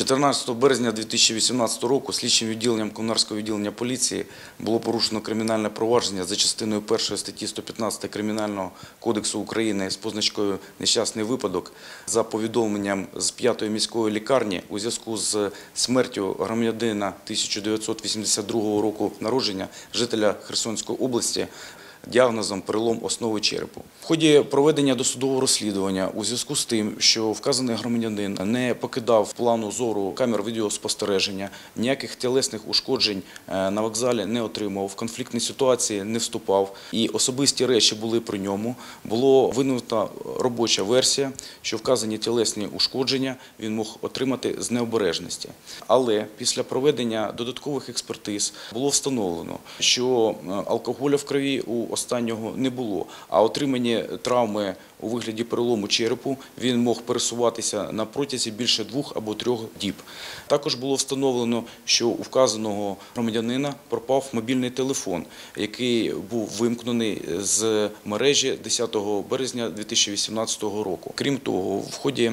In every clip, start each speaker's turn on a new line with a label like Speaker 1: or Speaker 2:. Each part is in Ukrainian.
Speaker 1: 14 березня 2018 року слідчим відділенням Комунарського відділення поліції було порушено кримінальне провадження за частиною 1 статті 115 Кримінального кодексу України з позначкою «Нещасний випадок» за повідомленням з 5-ї міської лікарні у зв'язку з смертю громадянина 1982 року народження жителя Херсонської області діагнозом перелом основи черепу. В ході проведення досудового розслідування у зв'язку з тим, що вказаний громадянин не покидав плану зору камер відеоспостереження, ніяких тілесних ушкоджень е, на вокзалі не отримав, в конфліктні ситуації не вступав і особисті речі були при ньому, було винута робоча версія, що вказані тілесні ушкодження він мог отримати з необережності. Але після проведення додаткових експертиз було встановлено, що е, алкоголю в крові у останнього не було, а отримані травми у вигляді перелому черепу він мог пересуватися на протязі більше двох або трьох діб. Також було встановлено, що у вказаного громадянина пропав мобільний телефон, який був вимкнений з мережі 10 березня 2018 року. Крім того, в ході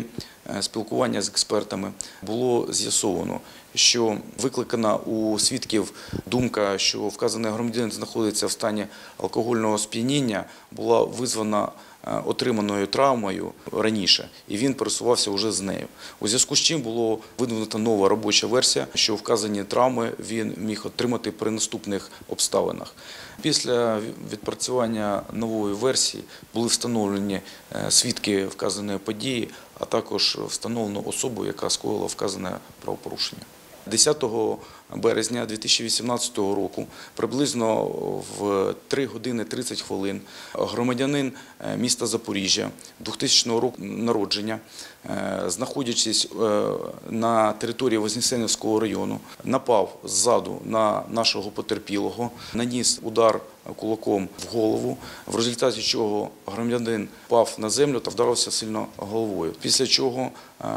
Speaker 1: спілкування з експертами було з'ясовано, що викликана у свідків думка, що вказаний громадянин знаходиться в стані алкогольного сп'яніння, була визвана е, отриманою травмою раніше, і він пересувався вже з нею. У зв'язку з чим було видвинута нова робоча версія, що вказані травми він міг отримати при наступних обставинах. Після відпрацювання нової версії були встановлені е, свідки вказаної події, а також встановлено особу, яка скоїла вказане правопорушення. 10 березня 2018 року, приблизно в 3 години 30 хвилин, громадянин е, міста Запоріжжя 2000 року народження, е, знаходячись е, на території Вознесенівського району, напав ззаду на нашого потерпілого, наніс удар кулаком в голову, в результаті чого громадянин впав на землю та вдарився сильно головою. Після чого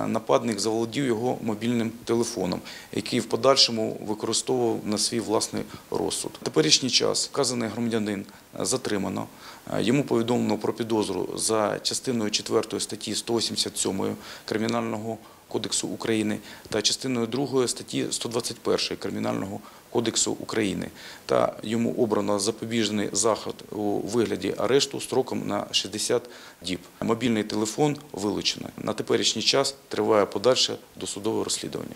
Speaker 1: нападник заволодів його мобільним телефоном, який в подальшому використовував на свій власний розсуд. Теперішній час вказаний громадянин е, затримано. Е, Йому повідомлено про підозру за частиною 4 статті 187 Кримінального кодексу України та частиною 2 статті 121 Кримінального кодексу України. Та йому обрано запобіжний заход у вигляді арешту строком на 60 діб. Мобільний телефон вилучено. На теперішній час триває подальше досудове розслідування.